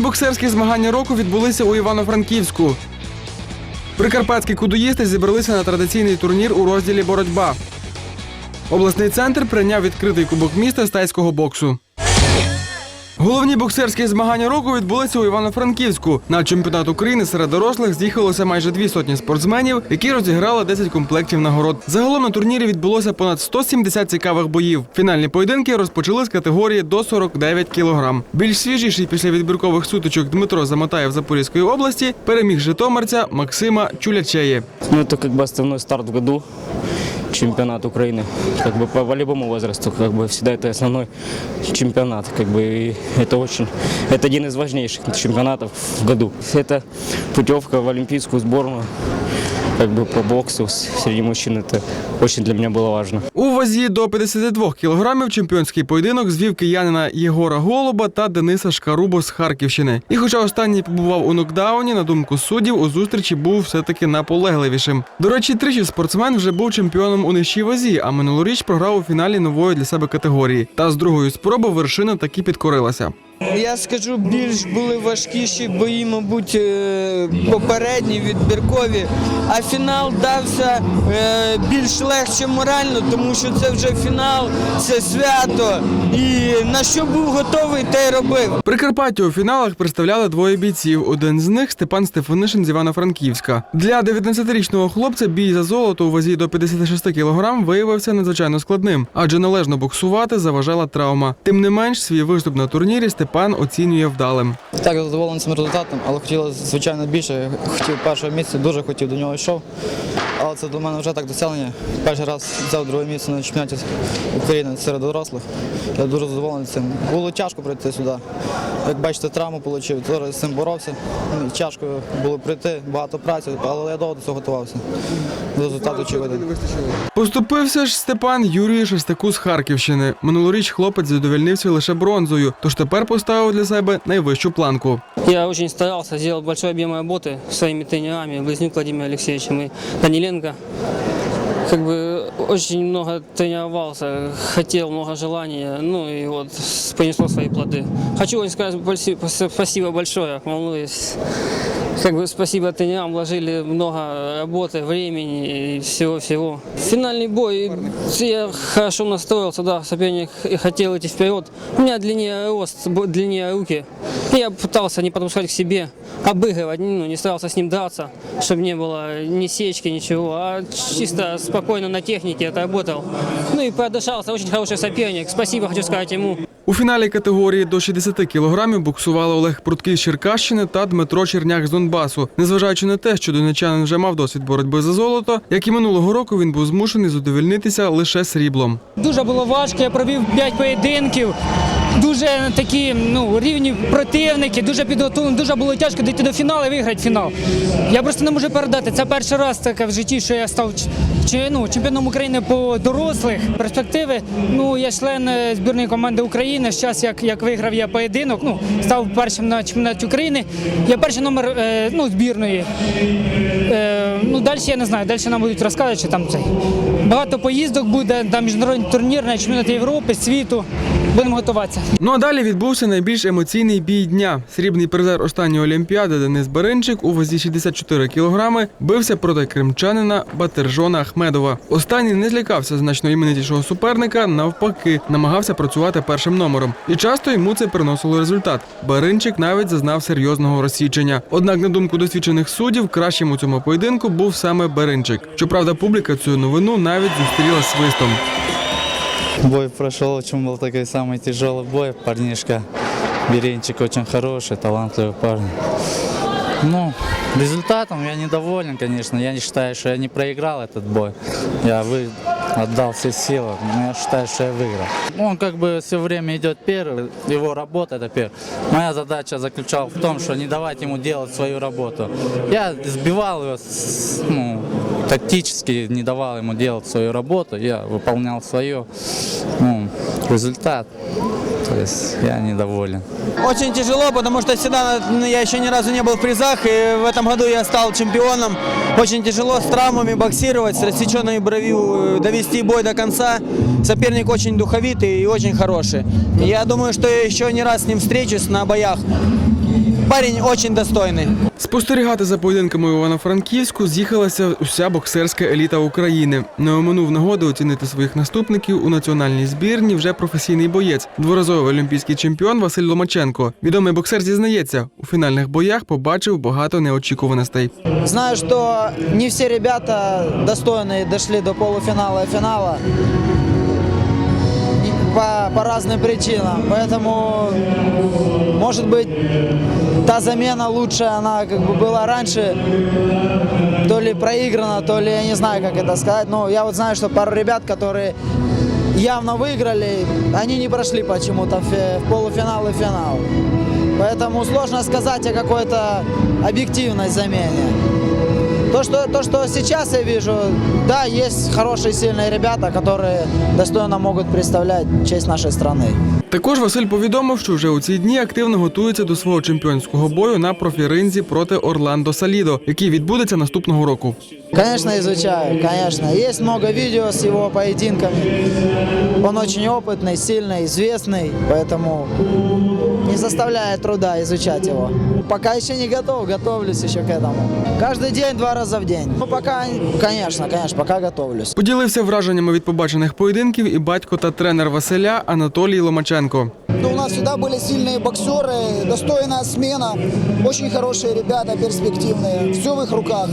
Боксерські змагання року відбулися у Івано-Франківську. Прикарпатські кудуїсти зібралися на традиційний турнір у розділі боротьба. Обласний центр прийняв відкритий кубок міста з тайського боксу. Головні боксерські змагання року відбулися у Івано-Франківську. На чемпіонат України серед дорослих з'їхалося майже дві сотні спортсменів, які розіграли 10 комплектів нагород. Загалом на турнірі відбулося понад 170 цікавих боїв. Фінальні поєдинки розпочали з категорії до 49 кілограм. Більш свіжіший після відбіркових сутичок Дмитро Замотаєв Запорізької області переміг житомирця Максима Чулячеє. Ну, это как бы основной старт в году чемпионат Украины. Как бы по волевому возрасту, как бы всегда это основной чемпионат. Как бы и это очень, это один из важнейших чемпионатов в году. Это путевка в олимпийскую сборную. Как бы по боксу среди мужчин это очень для меня было важно. У вазі до 52 кілограмів чемпіонський поєдинок звів киянина Єгора Голуба та Дениса Шкарубо з Харківщини. І хоча останній побував у нокдауні, на думку суддів, у зустрічі був все-таки наполегливішим. До речі, тричі спортсмен вже був чемпіоном у нижчій вазі, а минулоріч програв у фіналі нової для себе категорії. Та з другої спроби вершина таки підкорилася. Я скажу, більш були важкіші бої, мабуть, е, попередні, відбіркові. А фінал дався е, більш легше морально, тому що це вже фінал, це свято. І на що був готовий, те й робив. Прикарпаття у фіналах представляли двоє бійців. Один з них Степан Стефанишин з Івано-Франківська. Для 19-річного хлопця бій за золото у вазі до 56 кг виявився надзвичайно складним, адже належно боксувати заважала травма. Тим не менш, свій виступ на турнірі Степан оцінює вдалим. Так, задоволений цим результатом, але хотілося, звичайно, більше. Хотів першого місця, дуже хотів до нього йшов. Але це для мене вже так досягнення. Перший раз взяв друге місце на чемпіонаті України серед дорослих. Я дуже задоволений цим. Було тяжко прийти сюди. Як бачите, травму отримав, теж з цим боровся. Ну, Тяжко було прийти, багато праці, але я довго до цього готувався. Результат очевидний. Поступився ж Степан Юрію Шестаку з Харківщини. Минулоріч хлопець задовольнився лише бронзою, тож тепер поставив для себе найвищу планку. Я очень старался, сделал большой объем работы своими тренерами, Близнюк Владимиром Алексеевичем и Даниленко. Как бы очень много тренировался, хотел много желания, ну и вот принесло свои плоды. Хочу очень сказать спаси- спасибо большое, волнуюсь. Как бы спасибо тренерам, вложили много работы, времени и всего-всего. Финальный бой, я хорошо настроился, да, соперник хотел идти вперед. У меня длиннее рост, длиннее руки. Я пытался не подпускать к себе, обыгрывать, ну, не старался с ним драться, чтобы не было ни сечки, ничего, а чисто спокойно на технике отработал. Ну и продышался, очень хороший соперник. Спасибо, хочу сказать ему. У фіналі категорії до 60 кілограмів буксували Олег Пруткий з Черкащини та Дмитро Черняк з Донбасу. Незважаючи на те, що донечанин вже мав досвід боротьби за золото, як і минулого року він був змушений задовільнитися лише сріблом. Дуже було важко, я провів 5 поєдинків. Дуже такі ну, рівні противники, дуже підготовлені, дуже було тяжко дійти до фіналу і виграти фінал. Я просто не можу передати. Це перший раз таке в житті, що я став чи- ну, чемпіоном України по дорослих. Перспективи. Ну, я член е, збірної команди України. Зараз, як, як виграв я поєдинок, ну, став першим на чемпіонаті України. Я перший номер е, ну, збірної. Е, ну, далі я не знаю, далі нам будуть розказувати, що там цей. Багато поїздок буде, там міжнародний турнір на чемпіонат Європи, світу. Будемо готуватися. Ну а далі відбувся найбільш емоційний бій дня. Срібний призер останньої олімпіади Денис Беринчик у вазі 64 кілограми бився проти кримчанина Батержона Ахмедова. Останній не злякався значно іменитішого суперника, навпаки, намагався працювати першим номером. І часто йому це приносило результат. Беринчик навіть зазнав серйозного розсічення. Однак, на думку досвідчених суддів, кращим у цьому поєдинку був саме Беринчик. Щоправда, публіка цю новину навіть зустріла свистом. Бой прошел, очень был такой самый тяжелый бой. Парнишка Беренчик очень хороший, талантливый парень. Ну, результатом я недоволен, конечно. Я не считаю, что я не проиграл этот бой. Я вы... отдал все силы, но я считаю, что я выиграл. Он как бы все время идет первый, его работа это первый. Моя задача заключалась в том, что не давать ему делать свою работу. Я сбивал его, с- ну, тактически не давал ему делать свою работу, я выполнял свое. Ну, результат. То есть я недоволен. Очень тяжело, потому что всегда ну, я еще ни разу не был в призах, и в этом году я стал чемпионом. Очень тяжело с травмами боксировать, с рассеченной бровью, э, довести бой до конца. Соперник очень духовитый и очень хороший. Я думаю, что я еще не раз с ним встречусь на боях. парень очень достойный. Спостерігати за поєдинками у Івано-Франківську з'їхалася уся боксерська еліта України. Не оминув нагоди оцінити своїх наступників у національній збірні вже професійний боєць, дворазовий олімпійський чемпіон Василь Ломаченко. Відомий боксер зізнається, у фінальних боях побачив багато неочікуваностей. Знаю, что не все ребята достойные дошли до полуфинала и финала Не- по, по разным причинам. Поэтому, может быть, та замена лучшая, она как бы была раньше, то ли проиграна, то ли я не знаю, как это сказать. Но я вот знаю, что пару ребят, которые явно выиграли, они не прошли почему-то в полуфинал и финал. Поэтому сложно сказать о какой-то объективной замене. То что, то, что сейчас я вижу, да, есть хорошие, сильные ребята, которые достойно могут представлять честь нашей страны. Також Василь повідомив, що вже у ці дні активно готується до свого чемпіонського бою на профіринзі проти Орландо Салідо, який відбудеться наступного року. Конечно, изучаю, конечно. Есть много видео с его поединками. Он очень опытный, сильный, известный, поэтому не заставляет труда изучать его. Пока еще не готов, готовлюсь еще к этому. Каждый день, два раза в день. Ну, пока, конечно, конечно, пока готовлюсь. Поділився враженнями від побачених поєдинків і батько та тренер Василя Анатолій Ломаченко. Ну, У нас всегда были сильные боксеры, достойная смена, очень хорошие ребята, перспективные. Все в их руках.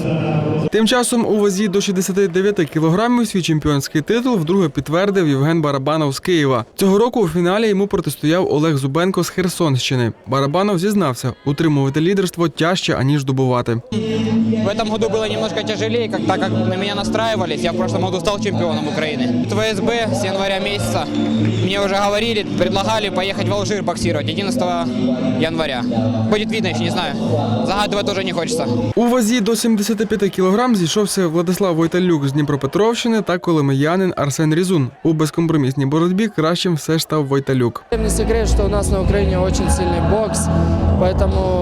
Тим часом у вазі до 69 кілограмів свій чемпіонський титул вдруге підтвердив Євген Барабанов з Києва. Цього року у фіналі йому протистояв Олег Зубенко з Херсонщини. Барабанов зізнався, утримувати лідерство тяжче аніж добувати. В этом году было немножко тяжелее, как, так как на меня настраивались. Я в прошлом году стал чемпионом Украины. В ВСБ с января месяца мне уже говорили, предлагали поехать в Алжир боксировать 11 января. Будет видно, еще не знаю. Загадывать тоже не хочется. У вазі до 75 кілограм зійшовся Владислав Войталюк з Дніпропетровщини та коломиянин Арсен Різун. У безкомпромісній боротьбі кращим все ж став Войталюк. Не секрет, что у нас на Украине очень сильный бокс,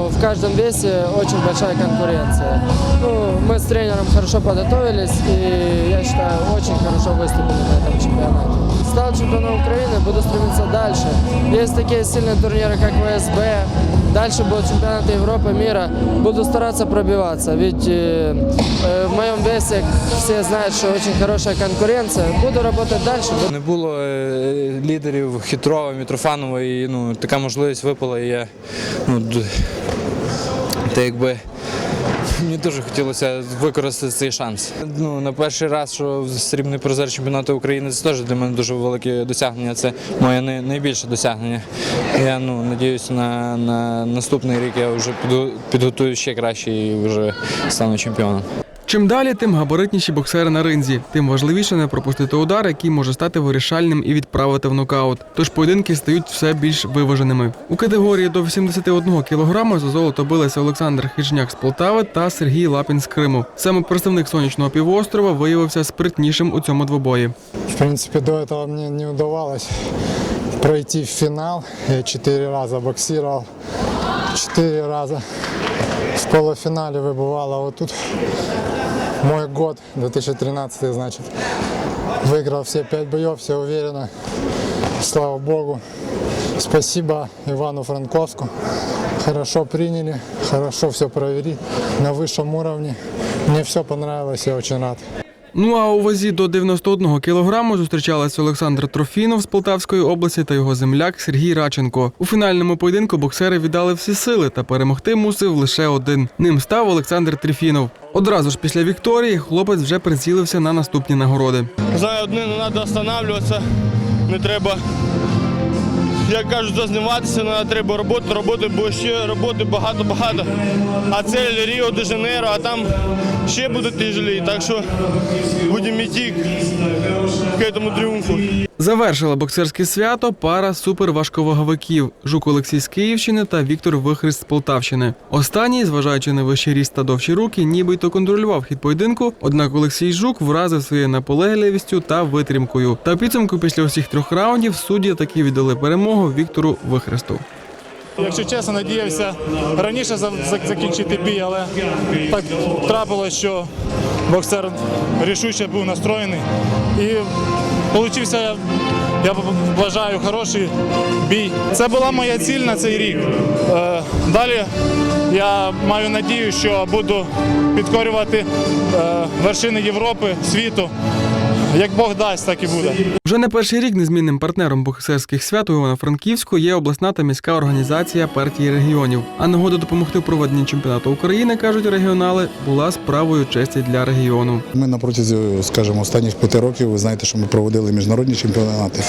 поэтому в каждом весе очень большая конкуренция. Ну, мы с тренером хорошо подготовились и, я считаю, очень хорошо выступили на этом чемпионате. Стал чемпионом Украины, буду стремиться дальше. Есть такие сильные турниры, как ВСБ, дальше будут чемпионаты Европы, мира. Буду стараться пробиваться, ведь э, э, в моем весе все знают, что очень хорошая конкуренция. Буду работать дальше, Не було е, лідерів Хитрова, Мітрофанова, і ну, така можливість випала, і я ну, д- та якби мені дуже хотілося використати цей шанс. Ну, на перший раз, що срібний призер чемпіонату України, це теж для мене дуже велике досягнення. Це моє най- найбільше досягнення. Я ну, надіюся, на, на наступний рік я вже піду, підготую ще краще і вже стану чемпіоном. Чим далі, тим габаритніші боксери на ринзі. Тим важливіше не пропустити удар, який може стати вирішальним і відправити в нокаут. Тож поєдинки стають все більш виваженими. У категорії до 81 кг за золото билися Олександр Хижняк з Полтави та Сергій Лапін з Криму. Саме представник сонячного півострова виявився спритнішим у цьому двобої. В принципе, до этого мне не удавалось пройти в финал. Я четыре раза боксировал, четыре раза в полуфинале выбывало. А Вот тут мой год, 2013, значит, выиграл все пять боев, все уверенно. Слава Богу. Спасибо Ивану Франковску. Хорошо приняли, хорошо все провели на высшем уровне. Мне все понравилось, я очень рад. Ну а у вазі до 91 кілограму зустрічалися Олександр Трофінов з Полтавської області та його земляк Сергій Раченко. У фінальному поєдинку боксери віддали всі сили та перемогти мусив лише один. Ним став Олександр Трифінов. Одразу ж після вікторії хлопець вже прицілився на наступні нагороди. Знаю, одне не треба останавливатися, не треба, як кажуть, зазніматися, треба треба роботи, роботи, бо ще роботи багато-багато. А цель Ріо де Жанейро, а там ще буде тяжелі. Так що будемо йти к цьому тріумфу. Завершила боксерське свято пара суперважковаговиків Жук Олексій з Київщини та Віктор Вихрист з Полтавщини. Останній, зважаючи на вищий ріст та довші руки, нібито контролював хід поєдинку. Однак Олексій Жук вразив своєю наполегливістю та витримкою. Та в підсумку після усіх трьох раундів судді таки віддали перемогу Віктору Вихресту. Якщо чесно, надіявся раніше за- за- закінчити бій, але так трапилось, що боксер рішуче був настроєний. І вийшов, я вважаю, хороший бій. Це була моя ціль на цей рік. Е, Далі я маю надію, що буду підкорювати е, вершини Європи, світу. Як Бог дасть, так і буде. Вже не перший рік незмінним партнером боксерських свят у Івано-Франківську є обласна та міська організація партії регіонів. А нагода допомогти в проведенні чемпіонату України, кажуть регіонали, була справою честі для регіону. Ми на протязі, скажімо, останніх п'яти років, ви знаєте, що ми проводили міжнародні чемпіонати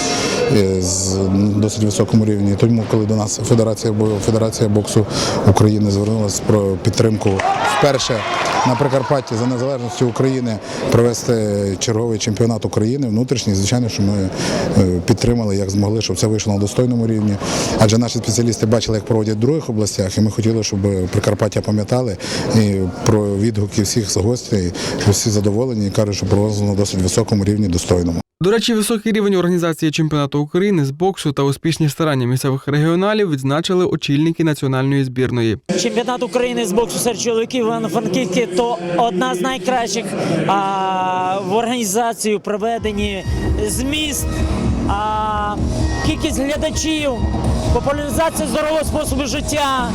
е, з досить високому рівні. Тому, коли до нас Федерація Федерація боксу України звернулася про підтримку вперше на Прикарпатті за незалежності України провести черговий чемпіонат України внутрішній, звичайно, що ми е, підтримали як змогли, щоб це вийшло на достойному рівні. Адже наші спеціалісти бачили, як проводять в других областях, і ми хотіли, щоб Прикарпаття пам'ятали і про відгуки всіх гостей, всі задоволені і кажуть, що проводили на досить високому рівні достойному. До речі, високий рівень організації чемпіонату України з боксу та успішні старання місцевих регіоналів відзначили очільники національної збірної. Чемпіонат України з боксу серед чоловіків Івано-Франківський то одна з найкращих а, в організації, проведенні зміст, а, кількість глядачів, популяризація здорового способу життя,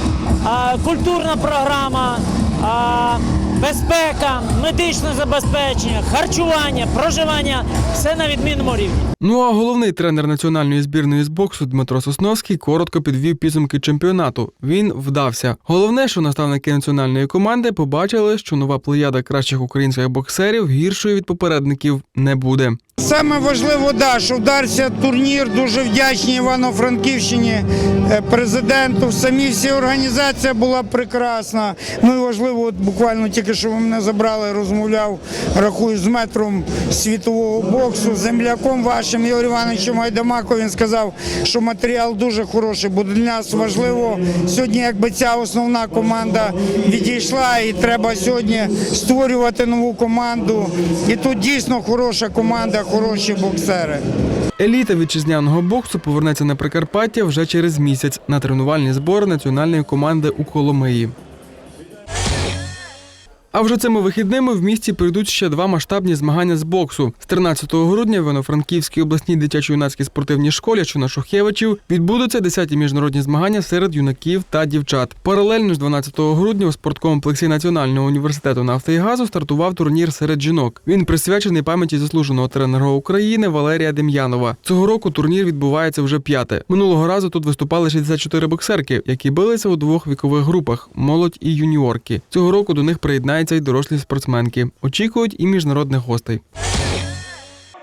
а, культурна програма. А, Безпека, медичне забезпечення, харчування, проживання все на відмінному рівні. Ну а головний тренер національної збірної з боксу Дмитро Сосновський коротко підвів підсумки чемпіонату. Він вдався. Головне, що наставники національної команди побачили, що нова плеяда кращих українських боксерів гіршою від попередників не буде. Саме важливо, да, що вдався турнір. Дуже вдячні Івано-Франківщині, е, президенту. Самі всі організація була прекрасна. Ну і важливо, от буквально тільки що ви мене забрали, розмовляв, рахую з метром світового боксу, земляком вашим Ігор Івановичем Гайдамаком. Він сказав, що матеріал дуже хороший. Бо для нас важливо сьогодні, якби ця основна команда відійшла, і треба сьогодні створювати нову команду. І тут дійсно хороша команда, хороші боксери. Еліта вітчизняного боксу повернеться на Прикарпаття вже через місяць на тренувальні збори національної команди у Коломиї. А вже цими вихідними в місті прийдуть ще два масштабні змагання з боксу. З 13 грудня в Івано-Франківській обласній дитячо-юнацькій спортивній школі, що на Шухевичів, відбудуться 10-ті міжнародні змагання серед юнаків та дівчат. Паралельно з 12 грудня у спорткомплексі Національного університету нафти і газу стартував турнір серед жінок. Він присвячений пам'яті заслуженого тренера України Валерія Дем'янова. Цього року турнір відбувається вже п'яте. Минулого разу тут виступали 64 боксерки, які билися у двох вікових групах молодь і юніорки. Цього року до них приєднається й дорослі спортсменки. Очікують і міжнародних гостей.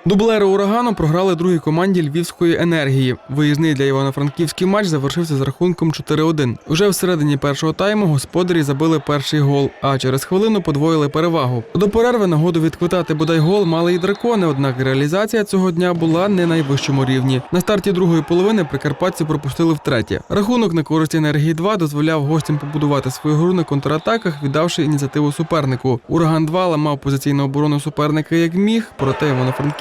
Дублери урагану програли другій команді Львівської енергії. Виїзний для Івано-Франківський матч завершився з рахунком 4-1. Уже всередині першого тайму господарі забили перший гол, а через хвилину подвоїли перевагу. До перерви нагоду відквитати бодай гол мали і дракони, однак реалізація цього дня була не найвищому рівні. На старті другої половини прикарпатці пропустили втретє. Рахунок на користь енергії 2 дозволяв гостям побудувати свою гру на контратаках, віддавши ініціативу супернику. Ураган 2 ламав позиційну оборону суперника як міг, проте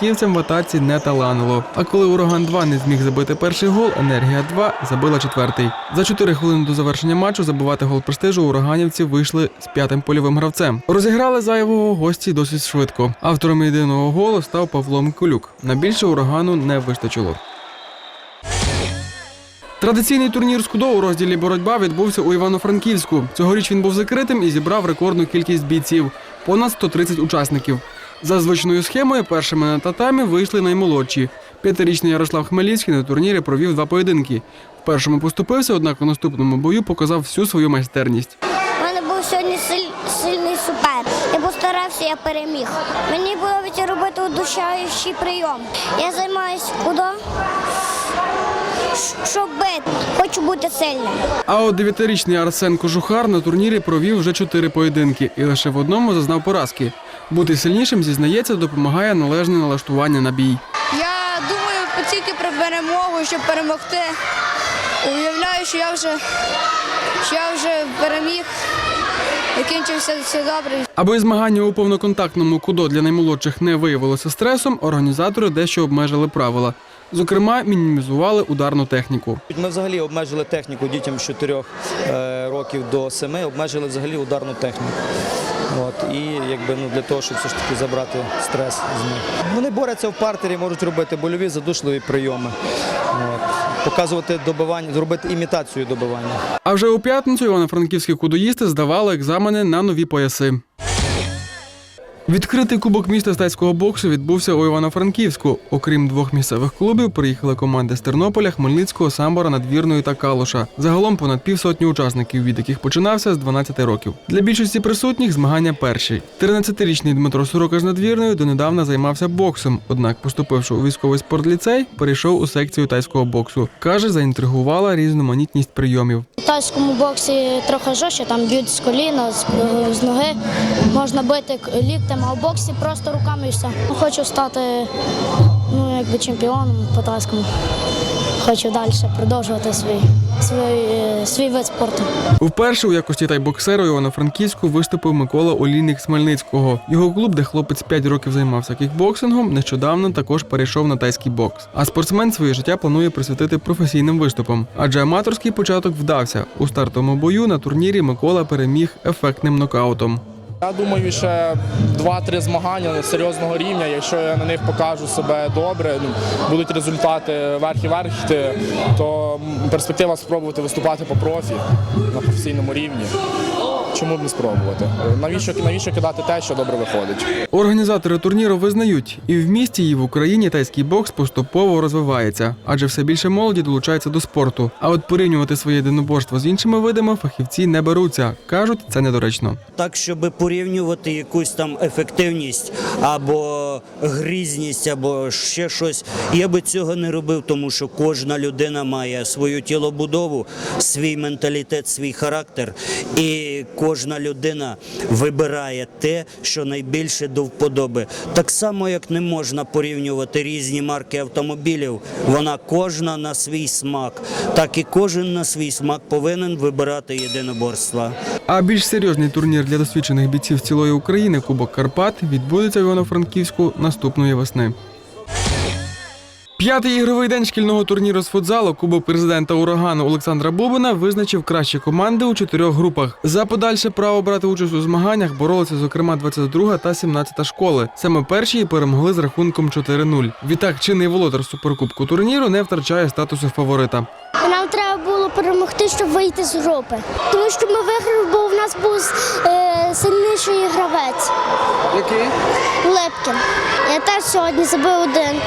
івано-франківцям в атаці не таланило. А коли ураган 2 не зміг забити перший гол, енергія 2 забила четвертий. За 4 хвилини до завершення матчу забивати гол престижу ураганівці вийшли з п'ятим польовим гравцем. Розіграли зайвого гості досить швидко. Автором єдиного голу став Павло Миколюк. На більше урагану не вистачило. Традиційний турнір з у розділі боротьба відбувся у Івано-Франківську. Цьогоріч він був закритим і зібрав рекордну кількість бійців понад 130 учасників. За звичною схемою першими на татамі вийшли наймолодші. П'ятирічний Ярослав Хмельницький на турнірі провів два поєдинки. В першому поступився, однак у наступному бою показав всю свою майстерність. У мене був сьогодні сильний супер. Я постарався, я переміг. Мені подобається робити удушаючий прийом. Я займаюся кудо, щоб бити. Хочу бути сильним. А от дев'ятирічний Арсен Кожухар на турнірі провів вже чотири поєдинки і лише в одному зазнав поразки. Бути сильнішим, зізнається, допомагає належне налаштування на бій. Я думаю тільки про перемогу, щоб перемогти. Уявляю, що я вже, що я вже переміг. Закінчився все добре. Аби змагання у повноконтактному кудо для наймолодших не виявилося стресом, організатори дещо обмежили правила. Зокрема, мінімізували ударну техніку. Ми взагалі обмежили техніку дітям з 4 е, років до 7, обмежили взагалі ударну техніку. От, і якби ну для того, щоб все ж таки забрати стрес з них. Вони борються в партері, можуть робити больові задушливі прийоми. От. показувати добивання, зробити імітацію добивання. А вже у п'ятницю івано-франківські кудоїсти здавали екзамени на нові пояси. Відкритий кубок міста з тайського боксу відбувся у Івано-Франківську. Окрім двох місцевих клубів, приїхали команди з Тернополя, Хмельницького, Самбора, Надвірної та Калуша. Загалом понад півсотні учасників, від яких починався з 12 років. Для більшості присутніх змагання перші. 13-річний Дмитро Сорока з Надвірної донедавна займався боксом. Однак, поступивши у військовий спортліцей, перейшов у секцію тайського боксу. Каже, заінтригувала різноманітність прийомів. У тайському боксі трохи жорстче, там б'ють з коліна, з, з ноги, можна бити к- ліктем, а в боксі просто руками і все. Хочу стати ну, якби чемпіоном по тайському. Хочу далі продовжувати свій, свій, е, свій вид спорту. Вперше у якості тайбоксера Івано-Франківську виступив Микола Олійник з Хмельницького. Його клуб, де хлопець 5 років займався кікбоксингом, нещодавно також перейшов на тайський бокс. А спортсмен своє життя планує присвятити професійним виступам. Адже аматорський початок вдався. У стартовому бою на турнірі Микола переміг ефектним нокаутом. Я думаю, ще два-три змагання серйозного рівня. Якщо я на них покажу себе добре, ну, будуть результати верх і то перспектива спробувати виступати по профі на професійному рівні. Чому б не спробувати? Навіщо, навіщо кидати те, що добре виходить? Організатори турніру визнають, і в місті, і в Україні тайський бокс поступово розвивається, адже все більше молоді долучається до спорту. А от порівнювати своє єдиноборство з іншими видами фахівці не беруться. кажуть, це недоречно. так, щоб порівнювати якусь там ефективність або грізність, або ще щось. Я би цього не робив, тому що кожна людина має свою тілобудову, свій менталітет, свій характер, і кожна людина вибирає те, що найбільше до вподоби. Так само, як не можна порівнювати різні марки автомобілів, вона кожна на свій смак, так і кожен на свій смак повинен вибирати єдиноборства. А більш серйозний турнір для досвідчених бійців цілої України Кубок Карпат відбудеться в Івано-Франківську наступної весни. П'ятий ігровий день шкільного турніру з футзалу Кубок президента урагану Олександра Бубина визначив кращі команди у чотирьох групах. За подальше право брати участь у змаганнях боролися зокрема 22 та 17 школи. Саме перші перемогли з рахунком 4-0. Відтак чинний володар суперкубку турніру не втрачає статусу фаворита. Нам треба було перемогти, щоб вийти з групи. Тому що ми виграли, бо в нас був е, сильніший гравець. Який? Лепкін. Я теж сьогодні забив один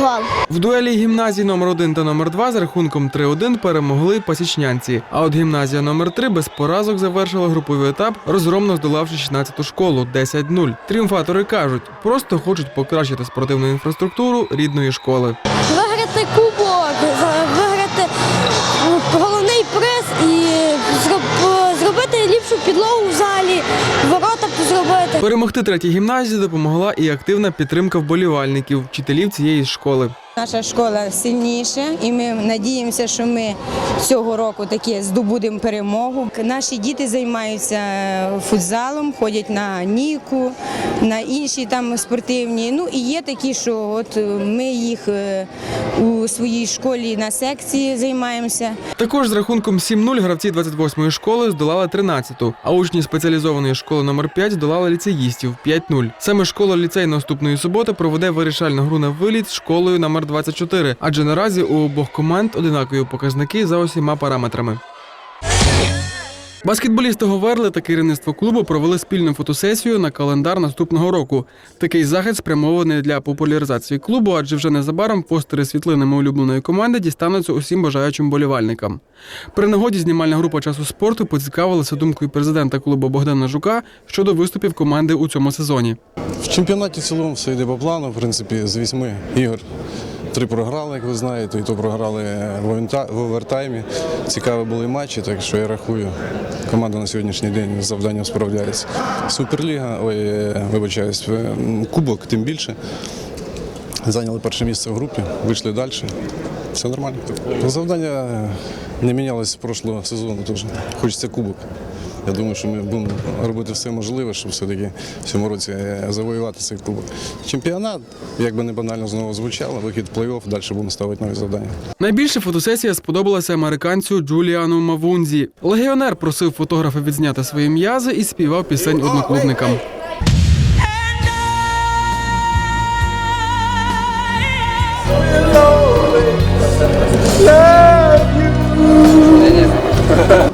гол. В дуелі гімназії номер 1 та номер 2 з рахунком 3-1 перемогли пасічнянці. А от гімназія номер 3 без поразок завершила груповий етап, розгромно здолавши 16-ту школу 10-0. Тріумфатори кажуть, просто хочуть покращити спортивну інфраструктуру рідної школи. Перемогти третій гімназії допомогла і активна підтримка вболівальників, вчителів цієї школи. Наша школа сильніша, і ми надіємося, що ми цього року таки здобудемо перемогу. Наші діти займаються футзалом, ходять на Ніку, на інші там спортивні. Ну і є такі, що от ми їх е, у своїй школі на секції займаємося. Також з рахунком 7-0 гравці 28-ї школи здолали 13-ту, а учні спеціалізованої школи номер 5 здолали ліцеїстів 5-0. Саме школа ліцей наступної суботи проведе вирішальну гру на виліт з школою номер 24, адже наразі у обох команд одинакові показники за усіма параметрами. Баскетболісти Говерли та керівництво клубу провели спільну фотосесію на календар наступного року. Такий захід спрямований для популяризації клубу, адже вже незабаром постери світлинами улюбленої команди дістануться усім бажаючим болівальникам. При нагоді знімальна група часу спорту поцікавилася думкою президента клубу Богдана Жука щодо виступів команди у цьому сезоні. В чемпіонаті в цілому все йде по плану, в принципі, з вісьми ігор. Три програли, як ви знаєте, і то програли в овертаймі. Цікаві були матчі, так що я рахую, команда на сьогоднішній день з завданням справляється. Суперліга, ой, е, вибачаюсь, кубок тим більше. Зайняли перше місце в групі, вийшли далі. Все нормально. Завдання не мінялось з прошлого сезону, тож хочеться кубок. Я думаю, що ми будемо робити все можливе, щоб все-таки в цьому році е, завоювати цей кубок. Чемпіонат, як би не банально знову звучало, вихід в плей-офф, далі будемо ставити нові завдання. Найбільше фотосесія сподобалася американцю Джуліану Мавунзі. Легіонер просив фотографа відзняти свої м'язи і співав пісень одноклубникам. Love photos.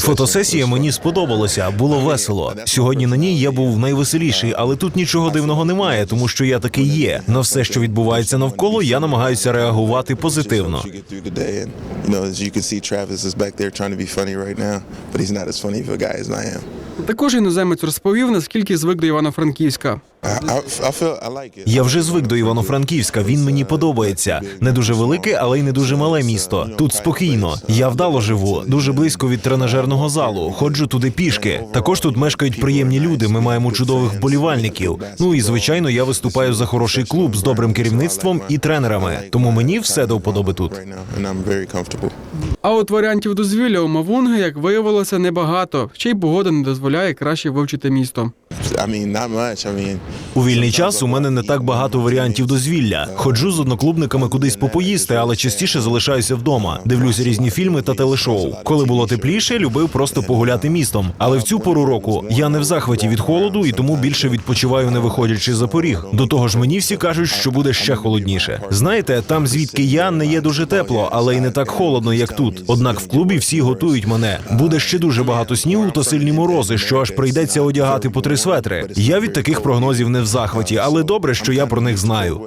Фотосесія мені сподобалася, було весело. Сьогодні на ній я був найвеселіший, але тут нічого дивного немає, тому що я такий є. На все, що відбувається навколо, я намагаюся реагувати позитивно. Також іноземець розповів, наскільки звик до Івано-Франківська. Я вже звик до Івано-Франківська. Він мені подобається. Не дуже велике, але й не дуже мале місто. Тут спокійно. Я вдало живу, дуже близько від тренажерного залу. Ходжу туди пішки. Також тут мешкають приємні люди. Ми маємо чудових вболівальників. Ну і звичайно, я виступаю за хороший клуб з добрим керівництвом і тренерами. Тому мені все до вподоби тут. А от варіантів дозвілля у Мавунги, як виявилося, небагато. Ще й погода не дозволяє краще вивчити місто. I mean, not much. I mean, У вільний час у мене не так багато варіантів дозвілля. Ходжу з одноклубниками кудись попоїсти, але частіше залишаюся вдома. Дивлюся різні фільми та телешоу. Коли було тепліше, любив просто погуляти містом. Але в цю пору року я не в захваті від холоду і тому більше відпочиваю, не виходячи за поріг. До того ж, мені всі кажуть, що буде ще холодніше. Знаєте, там звідки я не є дуже тепло, але й не так холодно, як тут. Однак в клубі всі готують мене. Буде ще дуже багато снігу та сильні морози, що аж прийдеться одягати по три светри. Я від таких прогнозів не в захваті, але добре, що я про них знаю.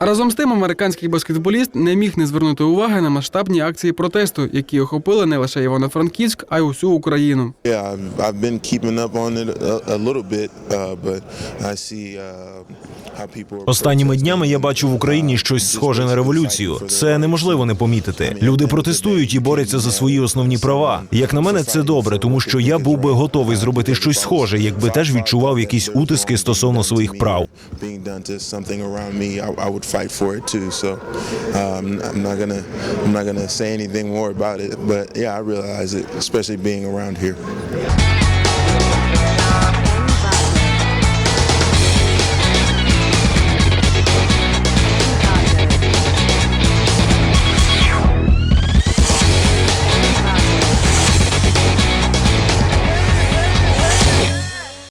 Разом з тим, американський баскетболіст не міг не звернути уваги на масштабні акції протесту, які охопили не лише Івано-Франківськ, а й усю Україну. Uh, uh, Останніми днями я бачу в Україні щось схоже на революцію. Це неможливо не помітити. Люди протестують і борються за свої основні права. Як на мене, це добре, тому що я був би готовий зробити щось схоже, якби теж відчував якісь утиски стосовно своїх прав. um, anything more about it. But yeah, I realize it, especially being around here.